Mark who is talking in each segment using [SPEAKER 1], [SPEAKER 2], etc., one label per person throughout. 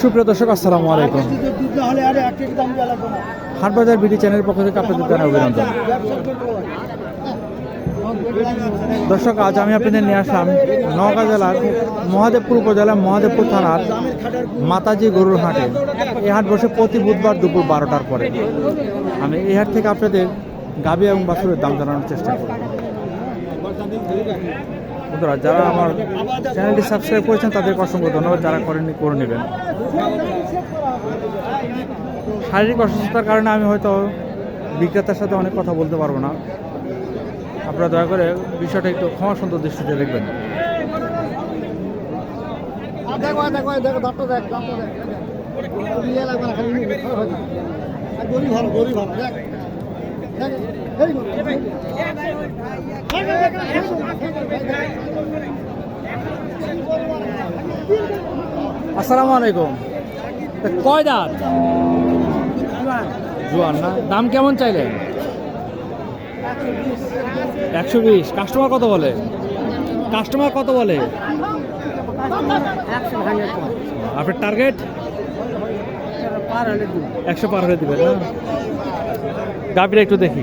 [SPEAKER 1] সুপ্রিয় দর্শক, আসসালামু আলাইকুম। হাটবাজার বিডি চ্যানেলের পক্ষ থেকে আপনাদের জানাই অভিনন্দন। দর্শক, আজ আমি আপনাদের নিয়ে আসলাম নওগাঁ জেলার মহাদেবপুর উপজেলার মহাদেবপুর থানার মাতাজি গরুর হাটে। এই হাট বসে প্রতি বুধবার দুপুর বারোটার পরে। আমি এই হাট থেকে আপনাদের গাবি এবং বাছুরের দাম জানানোর চেষ্টা করব। বন্ধুরা, যারা আমার চ্যানেলটি সাবস্ক্রাইব করেছেন, তাদেরকে অসংখ্য ধন্যবাদ। যারা করেননি, করে নেবেন। শারীরিক অসুস্থতার কারণে আমি হয়তো বিক্রেতার সাথে অনেক কথা বলতে পারব না। আপনারা দয়া করে বিষয়টা একটু ক্ষমা সুন্দর দৃষ্টিতে দেখবেন।
[SPEAKER 2] দেখো।
[SPEAKER 1] আসসালামু আলাইকুম। কয় দাঁত? জোয়ান না? দাম কেমন চাইলেন একশো বিশ। কাস্টমার কত বলে? কাস্টমার কত বলে? আপনার টার্গেট?
[SPEAKER 2] হলে
[SPEAKER 1] একশো পার হয়ে দিবেন না? গাবিটা একটু দেখি।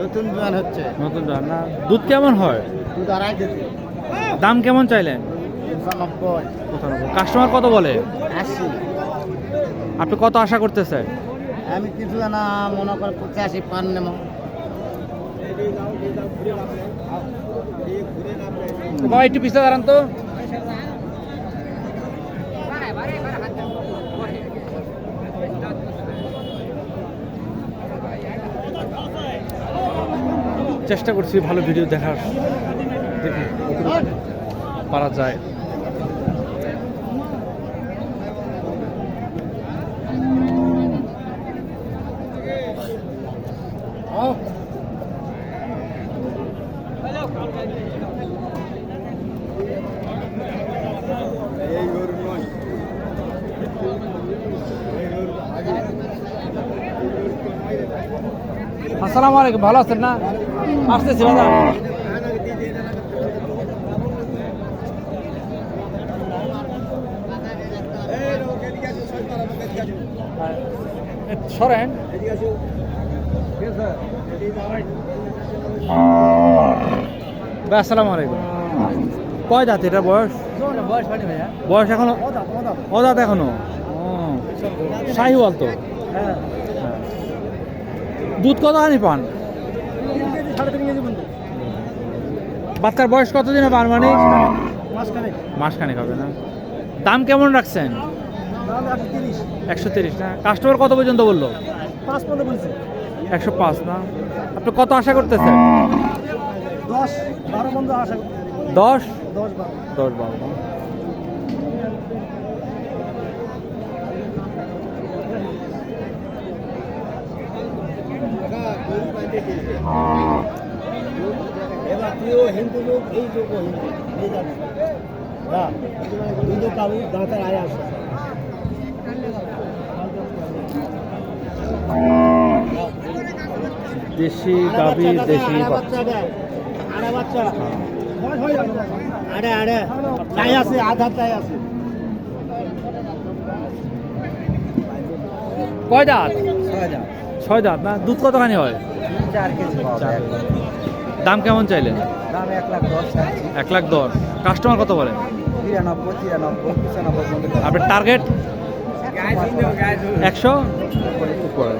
[SPEAKER 2] নতুন বিমান হচ্ছে।
[SPEAKER 1] নতুন না? দুধ কেমন হয়?
[SPEAKER 2] দুধ আড়াই কেজি।
[SPEAKER 1] দাম কেমন চাইলেন? কাস্টমার কত বলে?
[SPEAKER 2] আশি।
[SPEAKER 1] আপনি কত আশা করতেছেন?
[SPEAKER 2] আমি কিছু না মনে কর পঁচাশি পান নেব
[SPEAKER 1] একটু পিছিয়ে দাঁড়ান তো। চেষ্টা করছি ভালো ভিডিও দেখার। দেখি পারা যায়। আসসালামু আলাইকুম ভালো আছেন না? আসতেছি দাদা সরেন। আসসালামু আলাইকুম। কয় বয়স?
[SPEAKER 2] বয়স
[SPEAKER 1] এখনও শাহিওয়াল তো। দুধ পান
[SPEAKER 2] সাড়ে তিন কেজি বন্ধু
[SPEAKER 1] বাচ্চার বয়স কতদিন হবে আনুমানিক মাসখানেক। হবে না। দাম কেমন রাখছেন?
[SPEAKER 2] একশো তিরিশ
[SPEAKER 1] না? কাস্টমার কত পর্যন্ত বলল? একশো পাঁচ না? আপনি কত আশা করতেছেন?
[SPEAKER 2] দশ
[SPEAKER 1] দশ?
[SPEAKER 2] দশ বারো
[SPEAKER 1] দশ বারো না?
[SPEAKER 2] এবার তুইও হিন্দু লোক এই লোকও হিন্দু এই যাবে হ্যাঁ হিন্দু কাবু দাঁতের আয় আসে
[SPEAKER 1] দেশি গাভি দেশি
[SPEAKER 2] বাচ্চা। আড়ে বাচ্চা। আড়ে আড়ে চাই আছে আধা চাই আছে।
[SPEAKER 1] কয় দাঁত?
[SPEAKER 2] ছয়
[SPEAKER 1] ছয় দাঁত না? দুধ কতখানি হয়?
[SPEAKER 2] চার কেজি
[SPEAKER 1] দাম কেমন চাইলেন?
[SPEAKER 2] দাম এক লাখ দশ
[SPEAKER 1] এক লাখ দশ। কাস্টমার কত বলেন?
[SPEAKER 2] তিরানব্বই তিরানব্বই পঁচানব্বই
[SPEAKER 1] আপনার টার্গেট? একশো? উপরে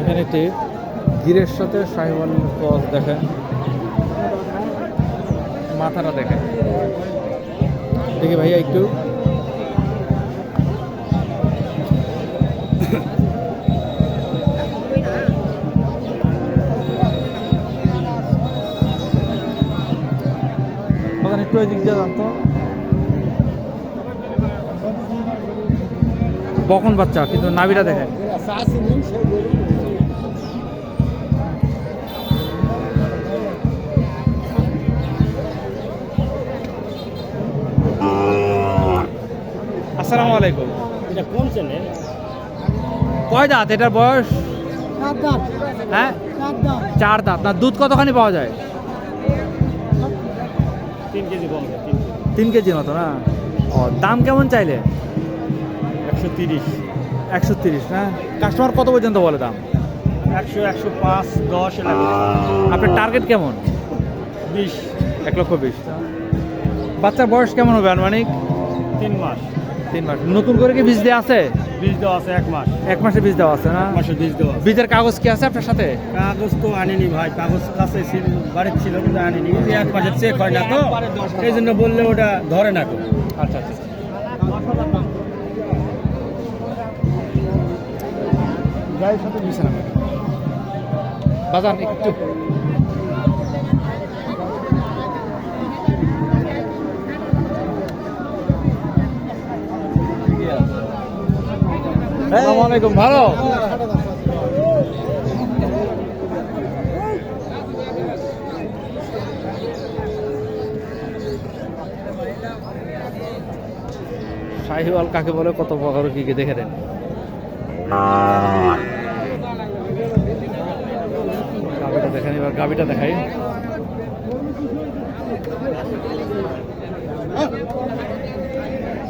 [SPEAKER 1] এখানে একটি গিরের সাথে সাহিওয়াল ক্রস দেখেন মাথাটা দেখেন দেখি ভাইয়া একটু। একটু ওই দিক দিয়ে যান বকন বাচ্চা, কিন্তু নাভিটা দেখেন আলাইকুম।
[SPEAKER 2] এটা কোন ছেলে
[SPEAKER 1] কয় দাঁত? এটার বয়স?
[SPEAKER 2] দাঁত।
[SPEAKER 1] হ্যাঁ?
[SPEAKER 2] চার দাঁত।
[SPEAKER 1] চার দাঁত। না দুধ কতখানি পাওয়া যায়?
[SPEAKER 2] তিন কেজি কম তিন কেজি।
[SPEAKER 1] কেজির মতো না? ও দাম কেমন চাইলে?
[SPEAKER 2] একশো তিরিশ।
[SPEAKER 1] একশো তিরিশ না? কাস্টমার কত পর্যন্ত বলে দাম?
[SPEAKER 2] একশো একশো পাঁচ দশ
[SPEAKER 1] আপনার টার্গেট কেমন?
[SPEAKER 2] বিশ।
[SPEAKER 1] এক লক্ষ বিশ। বাচ্চার বয়স কেমন হবে আনুমানিক?
[SPEAKER 2] তিন মাস।
[SPEAKER 1] তিন মাস। নতুন করে কি বীজ দেওয়া আছে?
[SPEAKER 2] বীজ দেওয়া আছে এক মাস।
[SPEAKER 1] এক মাসে বীজ দেওয়া আছে না?
[SPEAKER 2] এক মাসের বীজ দেওয়া
[SPEAKER 1] বীজের কাগজ কি আছে আপনার সাথে?
[SPEAKER 2] কাগজ তো আনিনি ভাই কাগজ কাছে ছিল বাড়িতে ছিল কিন্তু আনিনি। যে এক মাসের চেক হয় না তো এই জন্য বললে ওটা ধরে না
[SPEAKER 1] আচ্ছা আচ্ছা
[SPEAKER 2] গাড়ির সাথে মিশে না
[SPEAKER 1] বাজান একটু আসসালামু আলাইকুম ভালো? শাহিওয়াল কাকে বলে? কত প্রকার কি কি দেখে দেন? গাবিটা দেখেন এবার গাবিটা দেখাই।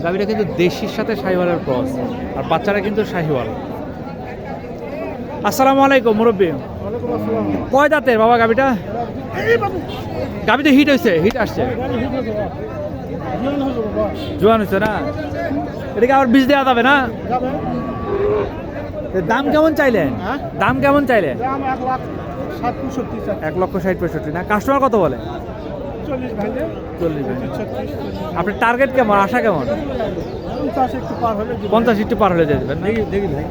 [SPEAKER 1] গাবিটা কিন্তু দেশির সাথে শাহিওয়ালের ক্রস আর বাচ্চারা কিন্তু শাহিওয়াল। আসসালামু আলাইকুম মুরব্বী। কয় দাঁতের বাবা গাবিটা গাবিতে হিট হয়েছে হিট আসছে। জোয়ান হয়েছে না? এটাকে আবার বীজ দেওয়া যাবে না? দাম কেমন চাইলেন?
[SPEAKER 2] হ্যাঁ?
[SPEAKER 1] দাম কেমন চাইলেন?
[SPEAKER 2] এক
[SPEAKER 1] লক্ষ ষাট পঁয়ষট্টি না? কাস্টমার কত বলে?
[SPEAKER 2] চল্লিশ ভাঙে।
[SPEAKER 1] চল্লিশ আপনার টার্গেট কেমন? আশা কেমন?
[SPEAKER 2] পঞ্চাশ একটু পার হলে
[SPEAKER 1] পঞ্চাশ একটু পার হলে দিয়ে দেবেন।
[SPEAKER 2] দেখি দেখি ভাই।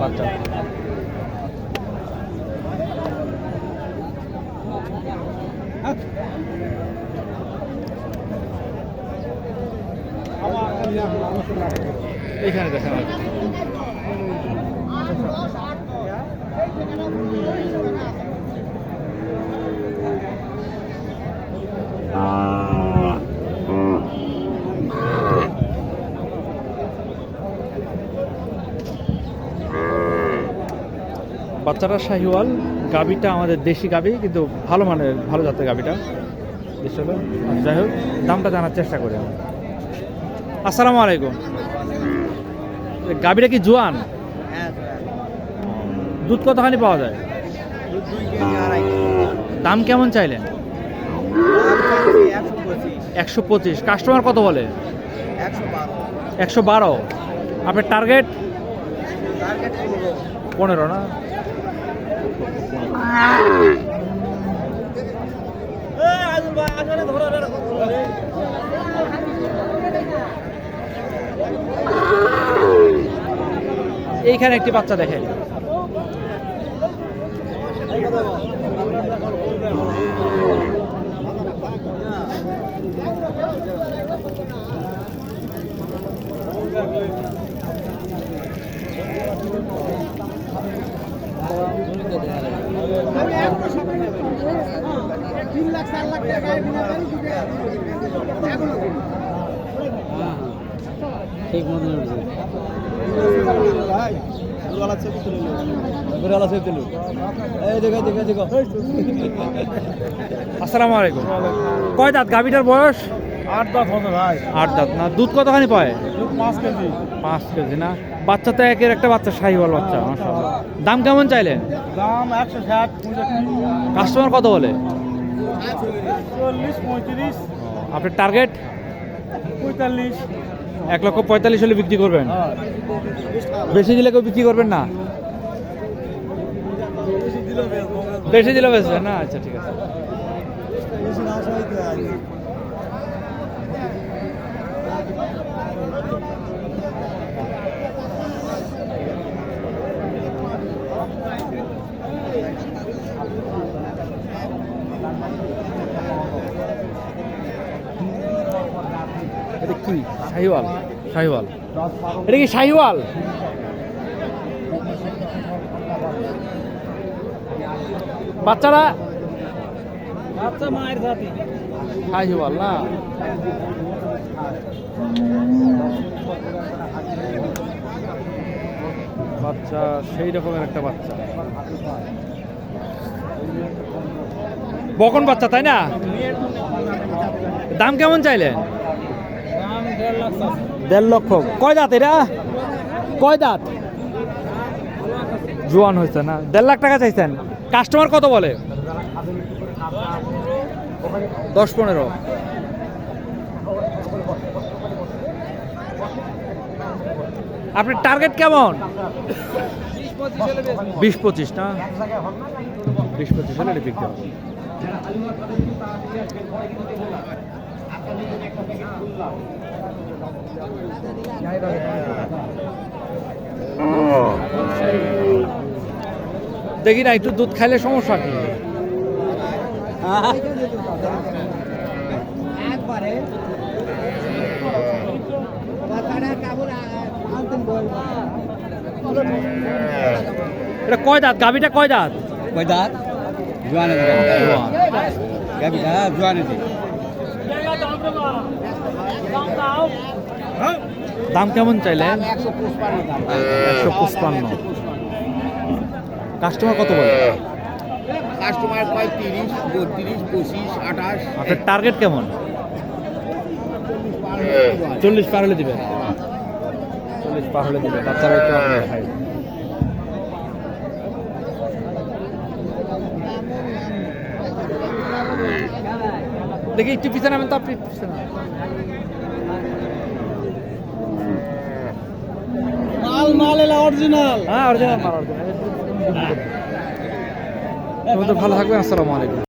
[SPEAKER 1] বাচ্চা এইখানে দেখেন। বাচ্চাটা শাহিওয়াল, গাবিটা আমাদের দেশি গাবি, কিন্তু ভালো মানের, ভালো জাতের গাবিটা। যাই হোক, দামটা জানার চেষ্টা করি আসসালামু আলাইকুম। গাবিটা কি জোয়ান? দুধ কতখানি পাওয়া যায়? দাম কেমন চাইলেন? একশো পঁচিশ। কাস্টমার কত বলে? একশো বারো। আপনার টার্গেট? পনেরো না? এইখানে একটি বাচ্চা দেখেন।
[SPEAKER 2] তিন লাখ চার লাখ টাকা
[SPEAKER 1] ঠিক মতো আসসালামু আলাইকুম। কয় দাঁত? গাভিটার বয়স?
[SPEAKER 2] আট দশ হবে ভাই।
[SPEAKER 1] আট দাঁত। না দুধ কতখানি পায়?
[SPEAKER 2] পাঁচ কেজি।
[SPEAKER 1] পাঁচ কেজি না? বাচ্চা তো একের একটা বাচ্চা শাহিওয়াল বাচ্চা দাম কেমন চাইলেন?
[SPEAKER 2] দাম একশো ষাট
[SPEAKER 1] কাস্টমার কত বলে?
[SPEAKER 2] চল্লিশ পঁয়ত্রিশ।
[SPEAKER 1] আপনার টার্গেট
[SPEAKER 2] পঁয়তাল্লিশ।
[SPEAKER 1] এক লক্ষ পঁয়তাল্লিশ হলে বিক্রি করবেন? বেশি দিলে কেউ বিক্রি করবেন না? বেশি দিলে বেচবেন না? আচ্ছা ঠিক আছে। কি? শাহিওয়াল। শাহিওয়াল। এটা কি শাহিওয়াল? বাচ্চারা?
[SPEAKER 2] বাচ্চা মায়ের জাতি।
[SPEAKER 1] শাহিওয়াল না? বাচ্চা সেই রকমের একটা বাচ্চা। বকন বাচ্চা তাই না? দাম কেমন চাইলেন?
[SPEAKER 2] দেড়
[SPEAKER 1] লক্ষ। কয় দাঁত এটা? কয় দাঁত? জোয়ান হয়েছে না? দেড় লাখ টাকা চাইছেন। কাস্টমার কত বলে? দশ পনেরো। আপনার টার্গেট কেমন? বিশ পঁচিশ না? বিশ পঁচিশ হলে বিক্রি হবে। দেখি না একটু দুধ খাইলে সমস্যা কি?
[SPEAKER 2] একবারে। বাচ্চাটা কাবুল আনতেন বল।
[SPEAKER 1] এটা কয় দাঁত? গাভিটা কয় দাঁত?
[SPEAKER 2] কয় দাঁত? জোয়ানে।
[SPEAKER 1] জোয়ান।
[SPEAKER 2] গাবিটা জোয়ানে
[SPEAKER 1] দাম কেমন চাইলেন
[SPEAKER 2] একশো
[SPEAKER 1] পঁচপান্ন কাস্টমার কত বলে?
[SPEAKER 2] কাস্টমার কয় তিরিশ বত্রিশ পঁচিশ আঠাশ।
[SPEAKER 1] আপনার টার্গেট কেমন? চল্লিশ পার হলে দিবেন। চল্লিশ পার হলে দিবেন। বাচ্চারা একটু দেখি একটু পিছনে নামেন তো আপনি পিছনে
[SPEAKER 2] মাল মাল এলা অরিজিনাল
[SPEAKER 1] হ্যাঁ অরিজিনাল মাল অরিজিনাল ভালো থাকবেন আসসালামু আলাইকুম।